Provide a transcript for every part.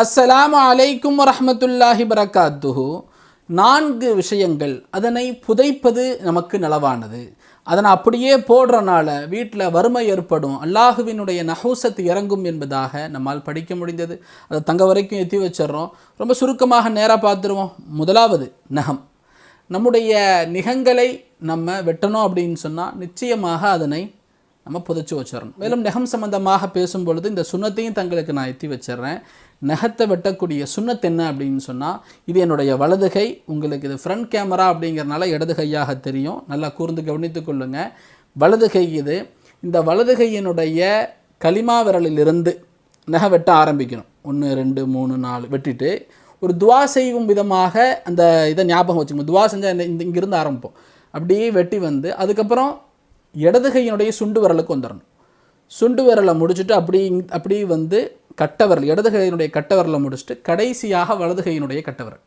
அஸ்ஸலாமு அலைக்கும் வரமத்துல்லாஹி பரகாத்துஹு நான்கு விஷயங்கள் அதனை புதைப்பது நமக்கு நலவானது. அதனை அப்படியே போடுறனால வீட்டில் வறுமை ஏற்படும். அல்லாஹுவினுடைய நஹூசத் இறங்கும் என்பதாக நம்மால் படிக்க முடிந்தது. அதை தங்க வரைக்கும் எத்தி வச்சிடுறோம். ரொம்ப சுருக்கமாக நேராக பார்த்துருவோம். முதலாவது நகம். நம்முடைய நிகங்களை நம்ம வெட்டணும் அப்படின்னு சொன்னால் நிச்சயமாக அதனை நம்ம புதைச்சி வச்சிடணும். மேலும் நெகம் சம்பந்தமாக பேசும்பொழுது இந்த சுண்ணத்தையும் தங்களுக்கு நான் எத்தி வச்சிடுறேன். நெகத்தை வெட்டக்கூடிய சுண்ணத் என்ன அப்படின்னு சொன்னால் இது என்னுடைய வலது கை உங்களுக்கு இது ஃப்ரண்ட் கேமரா அப்படிங்கிறனால இடது கையாக தெரியும். நல்லா கூர்ந்து கவனித்து கொள்ளுங்க. வலது கை இது. இந்த வலது கையினுடைய களிமா விரலிலிருந்து நகை வெட்ட ஆரம்பிக்கணும். ஒன்று ரெண்டு மூணு நாலு வெட்டிட்டு ஒரு துவா செய்யும் விதமாக அந்த இதை ஞாபகம் வச்சுக்கணும். துவா செஞ்சால் இந்த இங்கேருந்து இங்கிருந்து ஆரம்பிப்போம். அப்படியே வெட்டி வந்து அதுக்கப்புறம் இடது கையினுடைய சுண்டு விரலுக்கு வந்துடணும் சுண்டு விரலை முடிச்சுட்டு அப்படி இங்- அப்படி வந்து கட்டை விரல் இடது கையினுடைய கட்டை விரலை முடிச்சுட்டு கடைசியாக வலது கையினுடைய கட்டவரல்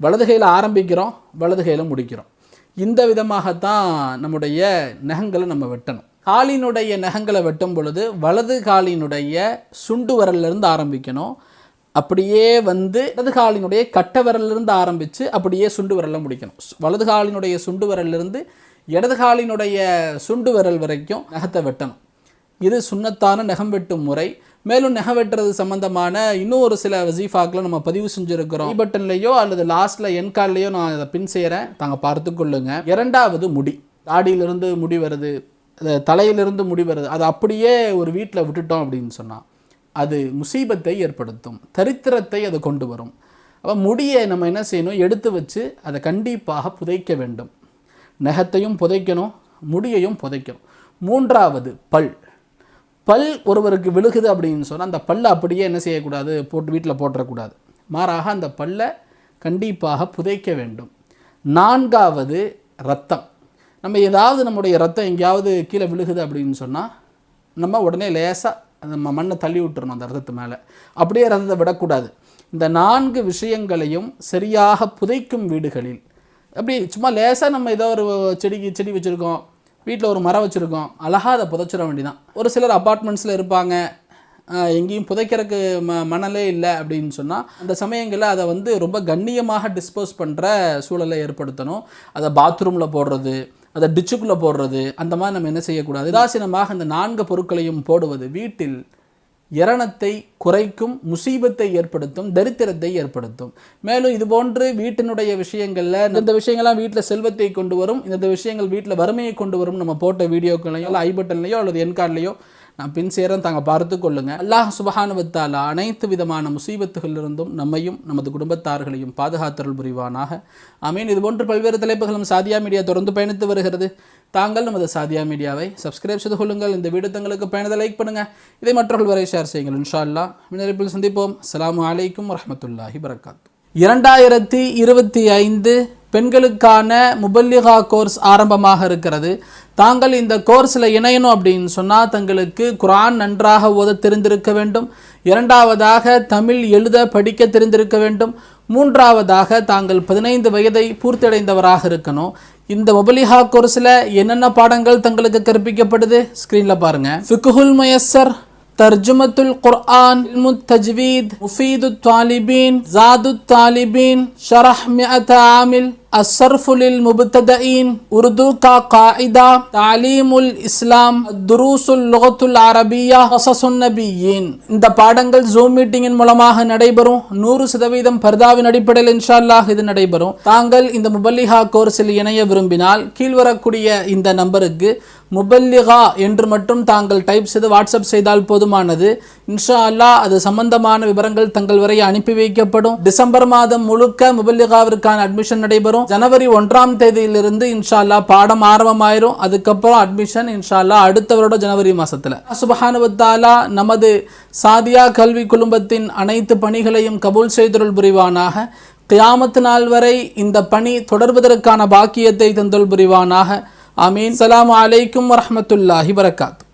வலது கையில் ஆரம்பிக்கிறோம் வலது கையில் முடிக்கிறோம். இந்த விதமாகத்தான் நம்முடைய நகங்களை நம்ம வெட்டணும். காலினுடைய நகங்களை வெட்டும் பொழுது வலது காலினுடைய சுண்டு விரல்லிருந்து ஆரம்பிக்கணும். அப்படியே வந்து இடது காலினுடைய கட்டை விரலிருந்து ஆரம்பித்து அப்படியே சுண்டு விரலில் முடிக்கணும். வலது காலினுடைய சுண்டு விரலிருந்து இடது காலினுடைய சுண்டு விரல் வரைக்கும் நகத்தை வெட்டணும். இது சுண்ணத்தான நகம் வெட்டும் முறை. மேலும் நகம் வெட்டுறது சம்பந்தமான இன்னும் ஒரு சில வசீஃபாக்களை நம்ம பதிவு செஞ்சுருக்கிறோம். பட்டன்லேயோ அல்லது லாஸ்ட்டில் என் கால்லையோ நான் அதை பின் செய்கிறேன் தாங்க பார்த்துக்கொள்ளுங்க இரண்டாவது முடி. தாடியிலிருந்து முடி வருது. தலையிலிருந்து முடி வருது. அது அப்படியே ஒரு வீட்டில் விட்டுட்டோம் அப்படின்னு சொன்னால் அது முசீபத்தை ஏற்படுத்தும். தரித்திரத்தை அது கொண்டு வரும். அப்போ முடியை நம்ம என்ன செய்யணும்? எடுத்து வச்சு அதை கண்டிப்பாக புதைக்க வேண்டும். நகத்தையும் புதைக்கணும் முடியையும் புதைக்கணும். மூன்றாவது பல். பல் ஒருவருக்கு விழுகுது அப்படின்னு சொன்னால் அந்த பல்லை அப்படியே என்ன செய்யக்கூடாது? போட்டு வீட்டில் போட்டுறக்கூடாது. மாறாக அந்த பல்லை கண்டிப்பாக புதைக்க வேண்டும். நான்காவது ரத்தம். நம்ம ஏதாவது நம்முடைய ரத்தம் எங்கேயாவது கீழே விழுகுது அப்படின்னு சொன்னால் நம்ம உடனே லேசாக நம்ம மண்ணை தள்ளி விட்டுறணும் அந்த ரத்தத்து மேலே. அப்படியே ரத்தத்தை விடக்கூடாது. இந்த நான்கு விஷயங்களையும் சரியாக புதைக்கும் வீடுகளில் அப்படி சும்மா லேசாக நம்ம ஏதோ ஒரு செடிக்கு செடி வச்சுருக்கோம். வீட்டில் ஒரு மரம் வச்சுருக்கோம். அழகாக அதை புதைச்சிட வேண்டிதான் ஒரு சிலர் அப்பார்ட்மெண்ட்ஸில் இருப்பாங்க. எங்கேயும் புதைக்கிறதுக்கு ம மணலே இல்லை அப்படின்னு சொன்னால் அந்த சமயங்களில் அதை வந்து ரொம்ப கண்ணியமாக டிஸ்போஸ் பண்ணுற சூழலை ஏற்படுத்தணும். அதை பாத்ரூமில் போடுறது அதை டிச்சுக்குள்ளே போடுறது அந்த மாதிரி நம்ம என்ன செய்யக்கூடாது? உதாசீனமாக இந்த நான்கு பொருட்களையும் போடுவது வீட்டில் இரணத்தை குறைக்கும் முசீபத்தை ஏற்படுத்தும் தரித்திரத்தை ஏற்படுத்தும். மேலும் இது போன்று வீட்டினுடைய விஷயங்களில் இந்த விஷயங்கள்லாம் வீட்டில் செல்வத்தை கொண்டு வரும் இந்த விஷயங்கள் வீட்டில் வறுமையை கொண்டு வரும் நம்ம போட்ட வீடியோக்களையோ இல்லை ஐபட்டன்லையோ அல்லது என்கார்ட்லையோ நான் பின் சேரன் தாங்க பார்த்து கொள்ளுங்க. அல்லாஹ் சுபஹானுவத்தால அனைத்து விதமான முசீபத்துகளிலிருந்தும் நம்மையும் நமது குடும்பத்தார்களையும் பாதுகாத்தருள் புரிவானாக. அமீன் இது போன்று பல்வேறு தலைப்புகளும் சாதியா மீடியா தொடர்ந்து பயணித்து வருகிறது. தாங்கள் நமது சாதியா மீடியாவை சப்ஸ்கிரைப் செய்து கொள்ளுங்கள். இந்த வீடியோ தங்களுக்கு பயணத்தை லைக் பண்ணுங்கள் இதை மற்றவர்கள் வரை ஷேர் செய்யுங்கள். இன்ஷா அல்லா மின்னறிப்பில் சந்திப்போம். அஸ்ஸலாமு அலைக்கும் வரமத்துல்லாஹி வரகாத்து இரண்டாயிரத்தி இருபத்தி ஐந்து பெண்களுக்கான முபல்லிகா கோர்ஸ் ஆரம்பமாக இருக்கிறது. தாங்கள் இந்த கோர்ஸில் இணையணும் அப்படின்னு சொன்னால் தங்களுக்கு குரான் நன்றாக ஓத தெரிந்திருக்க வேண்டும். இரண்டாவதாக தமிழ் எழுத படிக்க தெரிந்திருக்க வேண்டும். மூன்றாவதாக தாங்கள் பதினைந்து வயதை பூர்த்தியடைந்தவராக இருக்கணும். இந்த மொபலிஹா கோர்ஸில் என்னென்ன பாடங்கள் தங்களுக்கு கற்பிக்கப்படுது? ஸ்க்ரீனில் பாருங்கள் ஃபிக்குஹுல் மயஸ்ஸர் ترجمة القرآن علم التجويد مفيد الطالبين زاد الطالبين شرح مئة عامل الصرف للمبتدئين اردو کا قاعدہ تعلیم الاسلام الدروس اللغة العربية قصص النبيين இந்த பாடங்கள் ஜூம் மீட்டிங்கின் மூலமாக நடைபெறும் நூறு சதவீதம் பர்தாவின் அடிப்படையில் இன்ஷா அல்லாஹ் இது நடைபெறும் தாங்கள் இந்த முபல்லிஹா கோர்ஸில் இணைய விரும்பினால் கீழ்வரக்கூடிய இந்த நம்பருக்கு முபல்லிகா என்று மட்டும் தாங்கள் டைப் செய்து வாட்ஸ்அப் செய்தால் போதுமானது. இன்ஷா அல்லா அது சம்பந்தமான விவரங்கள் தங்கள் வரை அனுப்பி வைக்கப்படும். டிசம்பர் மாதம் முழுக்க முபல்லிகாவிற்கான அட்மிஷன் நடைபெறும். ஜனவரி ஒன்றாம் தேதியிலிருந்து இன்ஷா அல்லா பாடம் ஆரம்பமாயிரும். அதுக்கப்புறம் அட்மிஷன் இன்ஷா அல்லா அடுத்த வருடம் ஜனவரி மாசத்துல. சுபஹானுவத்தாலா நமது சாதியா கல்வி குழுமத்தின் அனைத்து பணிகளையும் கபூல் செய்தருள் புரிவானாக. கியாமத்து நாள் வரை இந்த பணி தொடர்வதற்கான பாக்கியத்தை தந்தல் புரிவானாக. آمين. سلام عليكم ورحمة الله وبركاته.